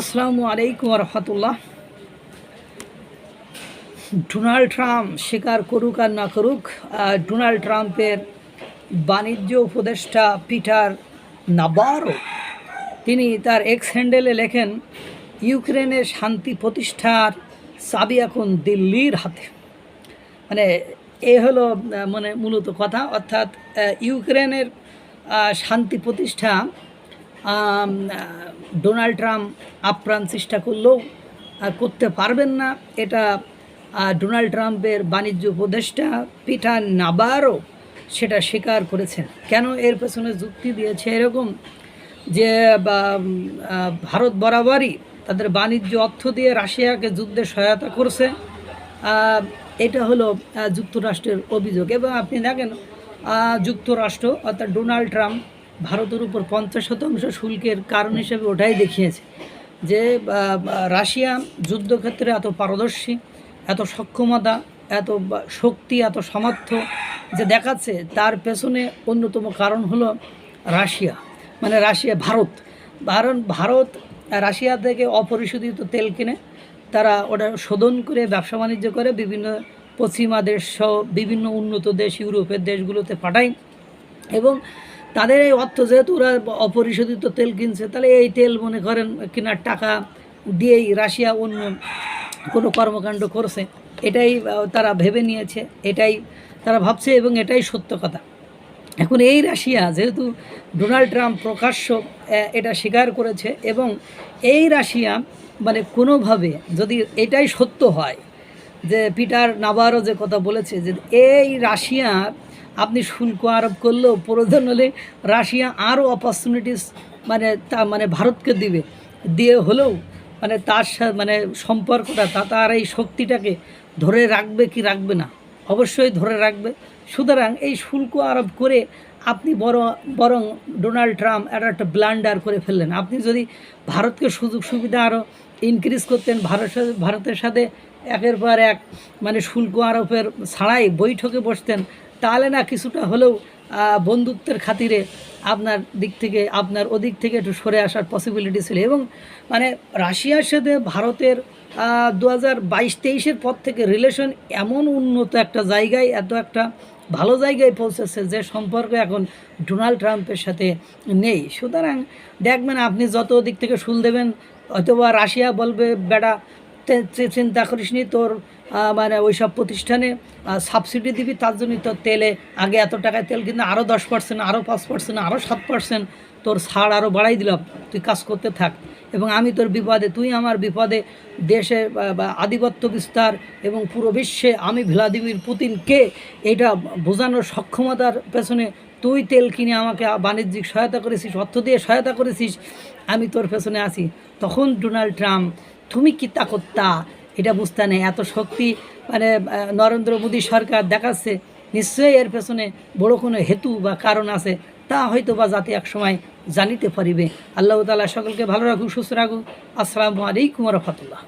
আসসালামু আলাইকুম রহমতুল্লাহ। Donald Trump স্বীকার করুক আর না করুক ডোনাল্ড ট্রাম্পের বাণিজ্য উপদেষ্টা পিটার নাবারো, তিনি তার এক্স হ্যান্ডেলে লেখেন ইউক্রেনের শান্তি প্রতিষ্ঠার চাবি এখন দিল্লির হাতে। মানে এ হলো মানে মূলত কথা, অর্থাৎ ইউক্রেনের শান্তি প্রতিষ্ঠা ডোনাল্ড ট্রাম্প আপ্রাণ চেষ্টা করলেও করতে পারবেন না। এটা ডোনাল্ড ট্রাম্পের বাণিজ্য উপদেষ্টা পিটার নাবারও সেটা স্বীকার করেছেন। কেন এর পেছনে যুক্তি দিয়েছে এরকম যে ভারত বরাবরই তাদের বাণিজ্য অর্থ দিয়ে রাশিয়াকে যুদ্ধে সহায়তা করছে। এটা হলো যুক্তরাষ্ট্রের অভিযোগ। এবং আপনি দেখেন যুক্তরাষ্ট্র অর্থাৎ ডোনাল্ড ট্রাম্প ভারতের উপর পঞ্চাশ শতাংশ শুল্কের কারণ হিসেবে ওটাই দেখিয়েছে যে রাশিয়া যুদ্ধক্ষেত্রে এত পারদর্শী, এত সক্ষমতা, এত শক্তি, এত সামর্থ্য যে দেখাচ্ছে তার পেছনে অন্যতম কারণ হলো রাশিয়া। মানে রাশিয়া, ভারত। কারণ ভারত, রাশিয়া থেকে অপরিশোধিত তেল কিনে তারা ওটা শোধন করে, ব্যবসা বাণিজ্য করে বিভিন্ন পশ্চিমা দেশ সহ বিভিন্ন উন্নত দেশ, ইউরোপের দেশগুলোতে পাঠায় এবং তাদের এই অর্থ যেহেতু ওরা অপরিশোধিত তেল কিনছে, তাহলে এই তেল মনে করেন কেনার টাকা দিয়েই রাশিয়া অন্য কোনো কর্মকাণ্ড করছে। এটাই তারা ভেবে নিয়েছে, এটাই তারা ভাবছে এবং এটাই সত্য কথা। এখন এই রাশিয়া যেহেতু ডোনাল্ড ট্রাম্প প্রকাশ্য এটা স্বীকার করেছে এবং এই রাশিয়া মানে কোনোভাবে যদি এটাই সত্য হয় যে পিটার নাবারও যে কথা বলেছে যে এই রাশিয়া আপনি শুল্ক আরোপ করলেও প্রয়োজন হলে রাশিয়া আরও অপরচুনিটিস মানে তা মানে ভারতকে দিবে। দিয়ে হলেও মানে তার সাথে মানে সম্পর্কটা তা, তার এই শক্তিটাকে ধরে রাখবে কি রাখবে না? অবশ্যই ধরে রাখবে। সুতরাং এই শুল্ক আরোপ করে আপনি বড়, বরং ডোনাল্ড ট্রাম্প এটা একটা ব্লান্ডার করে ফেললেন। আপনি যদি ভারতকে সুযোগ সুবিধা আরও ইনক্রিজ করতেন, ভারত ভারতের সাথে একের পর এক মানে শুল্ক আরোপের ছাড়াই বৈঠকে বসতেন তাহলে না কিছুটা হলেও বন্ধুত্বের খাতিরে আপনার দিক থেকে, আপনার ওদিক থেকে একটু সরে আসার পসিবিলিটি ছিল। এবং মানে রাশিয়ার সাথে ভারতের দু হাজার বাইশ তেইশের পর থেকে রিলেশন এমন উন্নত একটা জায়গায়, এত একটা ভালো জায়গায় পৌঁছেছে যে সম্পর্ক এখন ডোনাল্ড ট্রাম্পের সাথে নেই। সুতরাং দেখবেন আপনি যত দিক থেকে শুল দেবেন অথবা রাশিয়া বলবে, বেটা চিন্তা করিসনি, তোর মানে ওই সব প্রতিষ্ঠানে সাবসিডি দিবি, তার জন্যই তোর তেলে আগে এত টাকায় তেল কিন্তু আরও দশ পার্সেন্ট আরও পাঁচ পার্সেন্ট আরও সাত পার্সেন্ট তোর ছাড় আরও বাড়াই দিলাম। তুই কাজ করতে থাক। এবং আমি তোর বিপদে, তুই আমার বিপদে দেশে আধিপত্য বিস্তার এবং পুরো বিশ্বে আমি ভ্লাদিমির পুতিনকে এটা বোঝানোর সক্ষমতার পেছনে তুই তেল কিনে আমাকে বাণিজ্যিক সহায়তা করেছিস, অর্থ দিয়ে সহায়তা করেছিস, আমি তোর পেছনে আছি। তখন ডোনাল্ড ট্রাম্প, তুমি কি করতা এটা বুঝতে নেই। এত শক্তি মানে নরেন্দ্র মোদী সরকার দেখাচ্ছে, নিশ্চয়ই এর পেছনে বড় কোনো হেতু বা কারণ আছে, তা হয়তো বা যাতে একসময় জানিতে পারিবে। আল্লাহ তালা সকলকে ভালো রাখুক, সুস্থ রাখুক। আসসালামু আলাইকুম রহমতুল্লাহ।